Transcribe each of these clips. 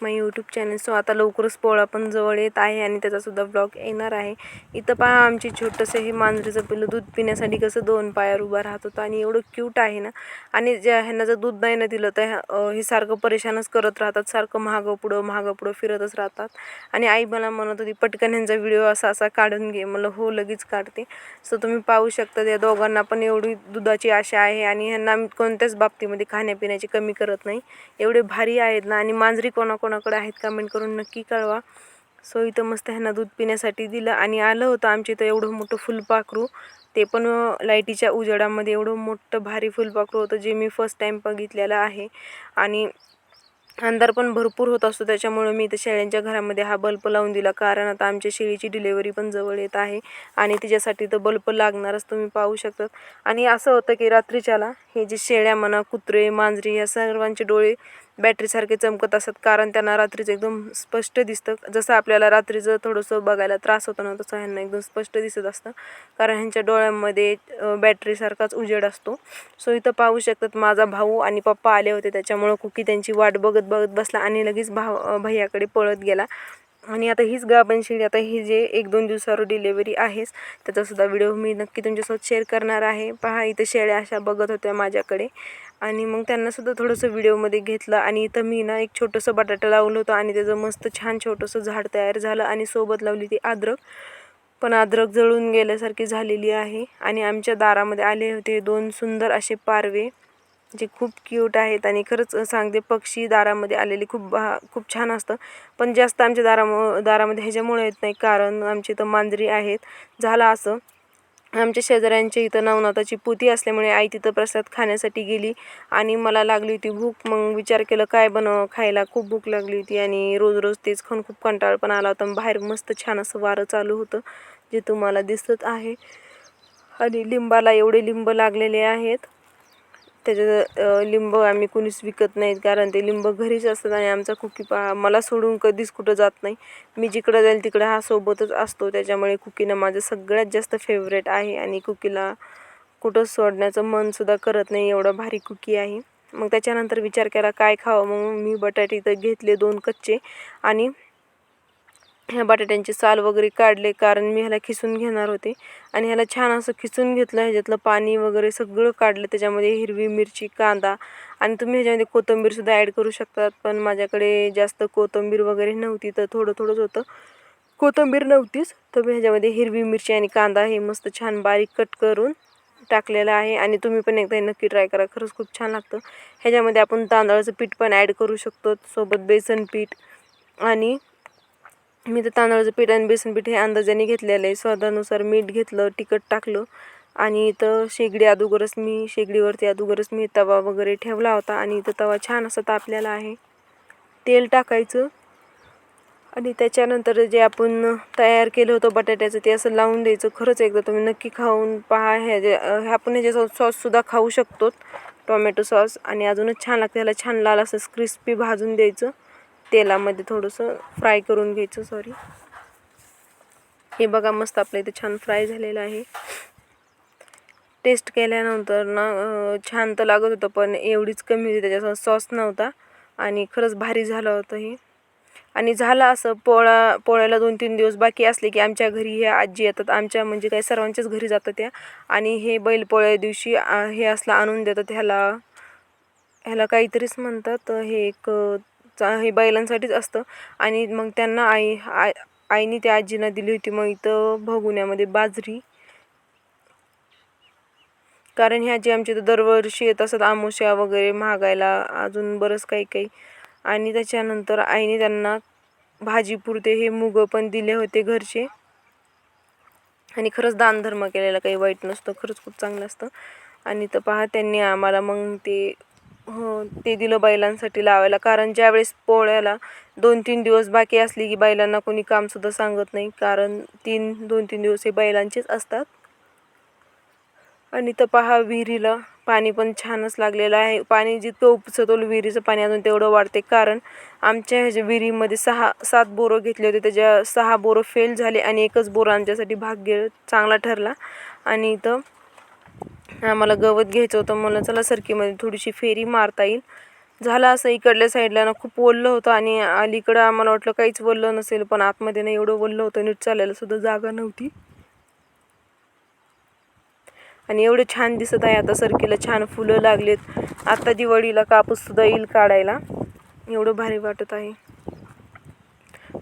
Channel so आता लवकरच पोळा पण जवळ येत आहे आणि त्याचासुद्धा ब्लॉग येणार आहे. इथं पहा आमची छोटंसं हे मांजरीचं पिल्लू दूध पिण्यासाठी कसं दोन पायावर उभा राहत होतं आणि एवढं क्यूट आहे ना. आणि ज्या ह्यांना जर दूध नाही ना दिलं तर हे सारखं परेशानच करत राहतात. सारखं महागं पुढं महागं पुढं फिरतच राहतात. आणि आई मला म्हणत होती पटकन ह्यांचा व्हिडिओ असा असा काढून घे. मला हो लगेच काढते. सो तुम्ही पाहू शकता त्या दोघांना पण एवढी दुधाची आशा आहे आणि ह्यांना कोणत्याच बाबतीमध्ये खाण्यापिण्याची कमी करत नाही. एवढे भारी आहेत ना. आणि मांजरी कोणाकडे आहेत कमेंट करून नक्की कळवा. सो इथं मस्त ह्यांना दूध पिण्यासाठी दिलं आणि आलं होतं आमच्या इथं एवढं मोठं फुलपाखरू. ते पण लाईटीच्या उजेडामध्ये एवढं मोठं भारी फुलपाखरू होतं जे मी फर्स्ट टाईम बघितलेलं आहे. आणि अंधार पण भरपूर होत असतो त्याच्यामुळे मी इथं शेळ्यांच्या घरामध्ये हा बल्ब लावून दिला. कारण आता आमच्या शेळीची डिलेवरी पण जवळ येत आहे आणि तिच्यासाठी तर बल्ब लागणारच तुम्ही पाहू शकतात. आणि असं होतं की रात्रीच्याला हे जे शेळ्या म्हणा कुत्रे मांजरी या सर्वांचे डोळे बॅटरीसारखे चमकत असतात कारण त्यांना रात्रीचं एकदम स्पष्ट दिसतं. जसं आपल्याला रात्रीचं थोडंसं बघायला त्रास होतो ना तसं ह्यांना एकदम स्पष्ट दिसत असतं. कारण ह्यांच्या डोळ्यांमध्ये बॅटरीसारखाच उजेड असतो. सो इथं पाहू शकतात माझा भाऊ आणि पप्पा आले होते त्याच्यामुळं कुकी त्यांची वाट बघत बघत बसला आणि लगेच भाव भैयाकडे पळत गेला. आणि आता हीच गाबनशिडी आता ही जे एक दोन दिवसावर डिलेवरी आहेच त्याचासुद्धा व्हिडिओ मी नक्की तुमच्यासोबत शेअर करणार आहे. पहा इथं शेळ्या अशा बघत होत्या माझ्याकडे. आणि मग त्यांनासुद्धा थोडंसं व्हिडिओमध्ये घेतलं आणि इथं मी ना एक छोटंसं बटाटा लावलं होतं आणि त्याचं मस्त छान छोटंसं झाड तयार झालं आणि सोबत लावली ती अद्रक. पण अद्रक जळून गेल्यासारखी झालेली आहे आणि आमच्या दारामध्ये आले होते दोन सुंदर असे पारवे जे खूप क्यूट आहेत आणि खरंच सांगते पक्षी दारामध्ये आलेले खूप भा खूप छान असतं. पण जास्त आमच्या दारामु दारामध्ये ह्याच्यामुळे येत नाही कारण आमची इथं मांजरी आहेत. झालं असं. आमच्या शेजाऱ्यांच्या इथं नवनाथाची पोती असल्यामुळे आई तिथं प्रसाद खाण्यासाठी गेली आणि मला लागली होती भूक. मग विचार केलं काय बनव खायला खूप भूक लागली होती आणि रोज रोज तेच खाऊन खूप कंटाळ पण आला होता बाहेर मस्त छान असं वारं चालू होतं जे तुम्हाला दिसत आहे. आणि लिंबाला एवढे लिंब लागलेले आहेत. त्याच्यात लिंब आम्ही कुणीच विकत नाहीत. कारण ते लिंब घरीच असतात आणि आमचा कुकी पहा मला सोडून कधीच कुठं जात नाही. मी जिकडं जाईल तिकडं हा सोबतच असतो. त्याच्यामुळे कुकीनं माझं सगळ्यात जास्त फेवरेट आहे आणि कुकीला कुठं सोडण्याचं मनसुद्धा करत नाही. एवढं भारी कुकी आहे. मग त्याच्यानंतर विचार केला काय खावं? मग मी बटाटे तर घेतले दोन कच्चे आणि ह्या बटाट्यांची साल वगैरे काढले कारण मी ह्याला खिसून घेणार होते. आणि ह्याला छान असं खिसून घेतलं ह्याच्यातलं पाणी वगैरे सगळं काढलं त्याच्यामध्ये हिरवी मिरची कांदा आणि तुम्ही ह्याच्यामध्ये कोथिंबीरसुद्धा ॲड करू शकतात. पण माझ्याकडे जास्त कोथिंबीर वगैरे नव्हती तर थोडं थोडंच होतं. कोथिंबीर नव्हतीच तर मी ह्याच्यामध्ये हिरवी मिरची आणि कांदा हे मस्त छान बारीक कट करून टाकलेलं आहे. आणि तुम्ही पण एकदा नक्की ट्राय करा खरंच खूप छान लागतं. ह्याच्यामध्ये आपण तांदळाचं पीठ पण ॲड करू शकतो सोबत बेसन पीठ आणि मी तर तांदळाचं पीठ आणि बेसन पीठ हे अंदाजाने घेतलेलं आहे. स्वादानुसार मीठ घेतलं तिखट टाकलं आणि इथं शेगडी अगोदरच मी शेगडीवरती अगोदरच मी तवा वगैरे ठेवला होता आणि इथं तवा छान असा तापलेला आहे. तेल टाकायचं आणि त्याच्यानंतर जे आपण तयार केलं होतं बटाट्याचं ते असं लावून द्यायचं. खरंच एकदा तुम्ही नक्की खाऊन पहा. ह्या जे ह्या आपण ह्याच्या सॉससुद्धा खाऊ शकतो. टोमॅटो सॉस आणि अजूनच छान लागतं. त्याला छान लाल असं क्रिस्पी भाजून द्यायचं. तेलामध्ये थोडंसं फ्राय करून घ्यायचं सॉरी हे बघा मस्त आपल्या इथे छान फ्राय झालेलं आहे. टेस्ट केल्यानंतर ना छान तर लागत होतं पण एवढीच कमी होती त्याच्या सॉस नव्हता. आणि खरंच भारी झालं होतं हे. आणि झालं असं पोळा पोळ्याला दोन तीन दिवस बाकी असले की आमच्या घरी ह्या आजी येतात आमच्या म्हणजे काय सर्वांच्याच घरी जातात त्या. आणि हे बैल पोळ्या दिवशी हे असलं आणून देतात ह्याला ह्याला काहीतरीच म्हणतात हे एक चा- हे बैलांसाठीच असतं. आणि मग त्यांना आई आय आईने त्या आजींना दिली होती. मग इथं भगुण्यामध्ये बाजरी. कारण ह्या जी आमच्या इथं दरवर्षी येत असतात आमोश्या वगैरे महागायला अजून बरंच काही काही. आणि त्याच्यानंतर आईने त्यांना भाजीपुरते हे मुगं पण दिले होते घरचे. आणि खरंच दानधर्म केलेला काही वाईट नसतं. खरंच खूप चांगलं असतं. आणि तर पहा त्यांनी आम्हाला मग ते ते दिलं बैलांसाठी लावायला. कारण ज्यावेळेस पोळ्याला दोन तीन दिवस बाकी असली की बैलांना कोणी कामसुद्धा सांगत नाही. कारण तीन दोन तीन दिवस हे बैलांचेच असतात. आणि तर पहा विहिरीला पाणी पण छानच लागलेलं आहे. पाणी जितकं उपसतं विहिरीचं पाणी अजून तेवढं वाढते. कारण आमच्या ह्याच्या विहिरीमध्ये सहा सात बोरं घेतले होते. त्याच्या सहा बोरं फेल झाले आणि एकच बोरं आमच्यासाठी भाग्य चांगला ठरला. आणि इथं आम्हाला गवत घ्यायचं होतं मला चला सरकीमध्ये थोडीशी फेरी मारता येईल. झालं असं इकडल्या साईडला ना खूप ओललं होतं आणि अलीकडं आम्हाला वाटलं काहीच ओललं नसेल पण आतमध्ये ना एवढं ओललं होतं नीट चालायला सुद्धा जागा नव्हती. आणि एवढं छान दिसत आहे आता सरकीला छान फुलं लागलेत. आता दिवाळीला कापूस सुद्धा येईल काढायला. एवढं भारी वाटत आहे.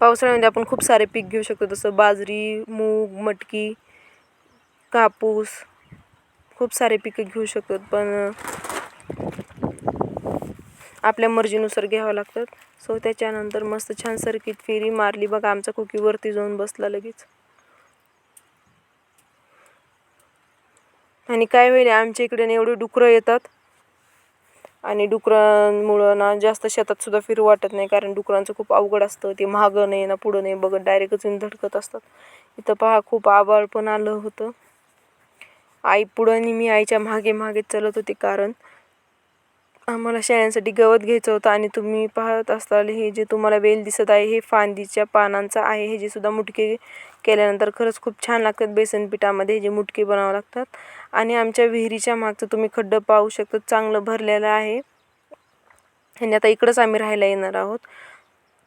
पावसाळ्यामध्ये आपण खूप सारे पीक घेऊ शकतो जसं बाजरी मूग मटकी कापूस. खूप सारे पिकं घेऊ शकतो पण आपल्या मर्जीनुसार घ्यावं लागतात. सो त्याच्यानंतर मस्त छान सर्किट फेरी मारली बघा आमचा कुकीवरती जाऊन बसला लगेच. आणि काय होईल आमच्या इकडे एवढे डुकरं येतात. आणि डुकरांमुळं ना जास्त शेतात सुद्धा फिरू वाटत नाही कारण डुकरांचं खूप अवघड असतं. ते मागं नाही ना पुढं नाही बघत डायरेक्टच येऊन धडकत असतात. इथं पहा खूप आबाळ पण आलं होतं. आई पुढं आणि मी आईच्या मागे मागे चलत होते कारण आम्हाला शेळ्यांसाठी गवत घ्यायचं होतं आणि तुम्ही पाहत असाल हे जे तुम्हाला वेल दिसत आहे हे फांदीच्या पानांचं आहे हे जे सुद्धा मुटके केल्यानंतर खरंच खूप छान लागतात बेसन पिठामध्ये हे जे मुटके बनावं लागतात. आणि आमच्या विहिरीच्या मागचं तुम्ही खड्डं पाहू शकता चांगलं भरलेलं आहे. आणि आता इकडंच आम्ही राहायला येणार आहोत.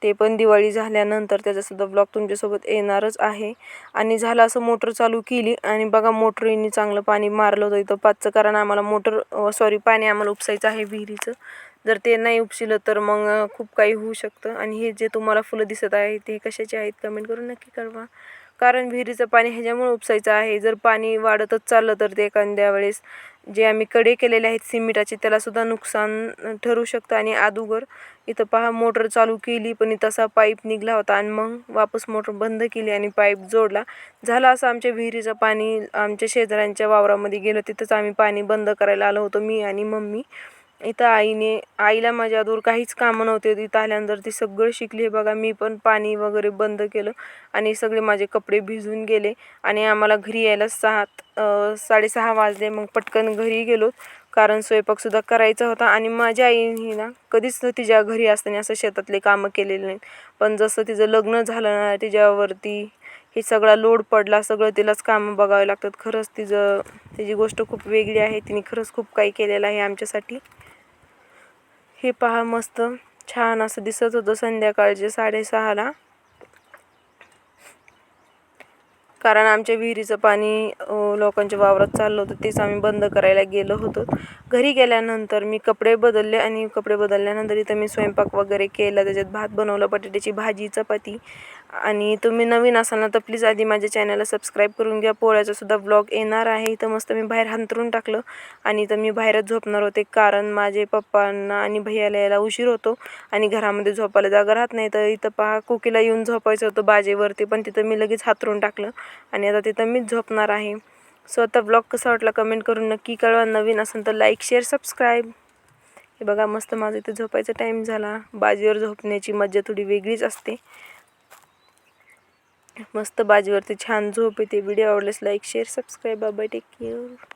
ते पण दिवाळी झाल्यानंतर त्याचासुद्धा ब्लॉग तुमच्यासोबत येणारच आहे. आणि झालं असं मोटर चालू केली आणि बघा मोटरीने चांगलं पाणी मारलं होतं. इथं पाचचं कारण आम्हाला मोटर सॉरी पाणी आम्हाला उपसायचं आहे विहिरीचं. जर ते नाही उपसिलं तर मग खूप काही होऊ शकतं. आणि हे जे तुम्हाला फुलं दिसत आहे ते कशाचे आहेत कमेंट करून नक्की कळवा. कारण विहिरीचं पाणी ह्याच्यामुळे उपसायचं आहे. जर पाणी वाढतच चाललं तर ते एखाद्या वेळेस जे आम्ही कडे केलेले आहेत सिमेंटाचे त्यालासुद्धा नुकसान ठरू शकतं. आणि अगोदर इथं पहा मोटर चालू केली पण तसा पाईप निघला होता आणि मग वापस मोटर बंद केली आणि पाईप जोडला. झालं असं आमच्या विहिरीचं पाणी आमच्या शेजाऱ्यांच्या वावरामध्ये गेलं तिथंच आम्ही पाणी बंद करायला आलो होतो मी आणि मम्मी. इथं आईने आईला माझ्या दूर काहीच कामं नव्हते तिथं आल्यानंतर ती सगळं शिकली. बघा मी पण पाणी वगैरे बंद केलं आणि सगळे माझे कपडे भिजून गेले आणि आम्हाला घरी यायला सात साडेसहा वाजले. मग पटकन घरी गेलो. कारण स्वयंपाकसुद्धा करायचा होता आणि माझ्या आईने ना कधीच तिच्या घरी असताना असं शेतातले कामं केलेले नाहीत. पण जसं तिचं लग्न झालं ना तिच्यावरती हे सगळा लोड पडला सगळं तिलाच कामं बघावे लागतात. खरंच तिचं तिची गोष्ट खूप वेगळी आहे. तिने खरंच खूप काही केलेलं आहे आमच्यासाठी. हे पहा मस्त छान असं दिसत होतं संध्याकाळचे साडेसहाला. कारण आमच्या विहिरीचं पाणी लोकांच्या वावरात चाललं होतं. तेच आम्ही बंद करायला गेलो होतो. घरी गेल्यानंतर मी कपडे बदलले आणि कपडे बदलल्यानंतर इथं मी स्वयंपाक वगैरे केला. त्याच्यात भात बनवला बटाट्याची भाजी चपाती. आणि तुम्ही नवीन असाल ना तर प्लीज आधी माझ्या चॅनलला सबस्क्राईब करून घ्या. पोळ्याचा सुद्धा ब्लॉग येणार आहे. इथं मस्त मी बाहेर हंतरून टाकलं आणि इथं मी बाहेरच झोपणार होते कारण माझे पप्पांना आणि भैयाला यायला उशीर होतो आणि घरामध्ये झोपायला जागा राहत नाही. तर इथं पहा कुकीला येऊन झोपायचं होतं बाजेवरती पण तिथं मी लगेच हातरून टाकलं आणि आता तिथं मीच झोपणार आहे. सो आता ब्लॉग कसा वाटला कमेंट करून नक्की कळवा. नवीन असेल तर लाईक शेअर सबस्क्राईब हे बघा मस्त माझं इथं झोपायचा टाईम झाला. बाजीवर झोपण्याची मज्जा थोडी वेगळीच असते. मस्त बाजीवरती छान झोप येते. व्हिडिओ आवडल्यास like share subscribe bye take care